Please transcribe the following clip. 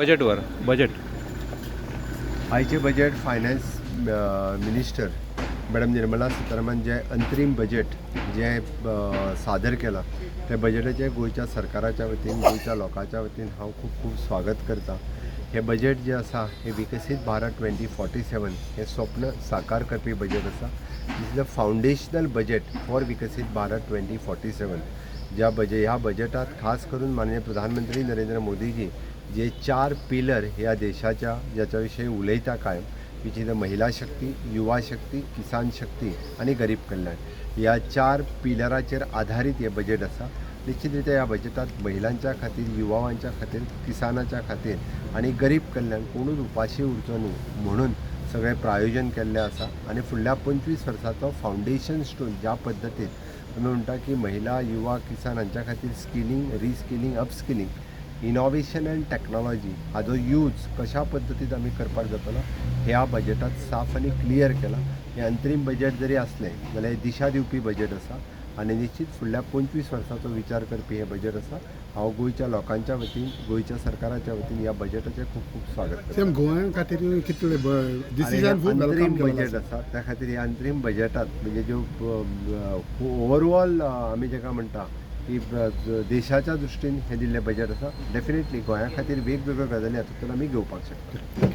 बजेटवर? Budget. आयचे budget finance minister madam Nirmala Sitharaman जे अंतरीम बजेट जे सादर केलां ते बजेटाचे गोंयच्या सरकाराच्या वतीन गोंयच्या लोकांच्या वतीन हांव खूब खूब स्वागत करता. हे बजेट जे आसा हे विकसीत भारत ट्वेंटी फोर्टी सेवन हे स्वप्न साकार करपी बजेट आसा. Is the foundational budget for विकसीत भारत ट्वेंटी फोर्टी सेवन ज्या बजे ह्या बजेटात खास करून माननीय प्रधानमंत्री नरेंद्र मोदीजी जे चार पिलर ह्या देशाच्या ज्याच्याविषयी उलयता कायम विच इज महिला शक्ती युवा शक्ती किसान शक्ती आणि गरीब कल्याण. ह्या चार पिलराचेर आधारीत हे बजेट आसा निश्चितरित्या ह्या बजेटात महिलांच्या खातीर युवावांच्या खातीर किसानाच्या खातीर आणि गरीब कल्याण कोणूच उपाशी उरचो न्हू म्हणून सगळें प्रायोजन केल्लें आसा आनी फुडल्या पंचवीस वर्साचो फावंडेशन स्टोन ज्या पद्दतीन आमी म्हणटा की महिला युवा किसान हांच्या खातीर skilling reskilling upskilling innovation and technology Hajo use कशा पद्दतीन आमी करपाक जातलो ह्या बजेटात साफ आनी क्लियर केला. हे अंतरीम बजेट जरी असलें जाल्यार दिशा दिवपी बजेट आसा आनी निश्चित फुडल्या पंचवीस वर्साचो विचार करपी हें बजेट आसा हांव गोंयच्या लोकांच्या वतीन गोंयच्या सरकाराच्या वतीन ह्या बजेटाचें खूब खूब स्वागत करता. गोंया खातीर कितले अंतरीम बजेट आसा त्या खातीर ह्या अंतरीम बजेटात म्हणजे ज्यो ओवरऑल आमी जेका म्हणटा की देशाच्या दृश्टीन हें दिल्लें बजेट आसा डेफिनेटली गोंया खातीर वेगवेगळ्यो गजाली हातूंतल्यान आमी घेवपाक शकता.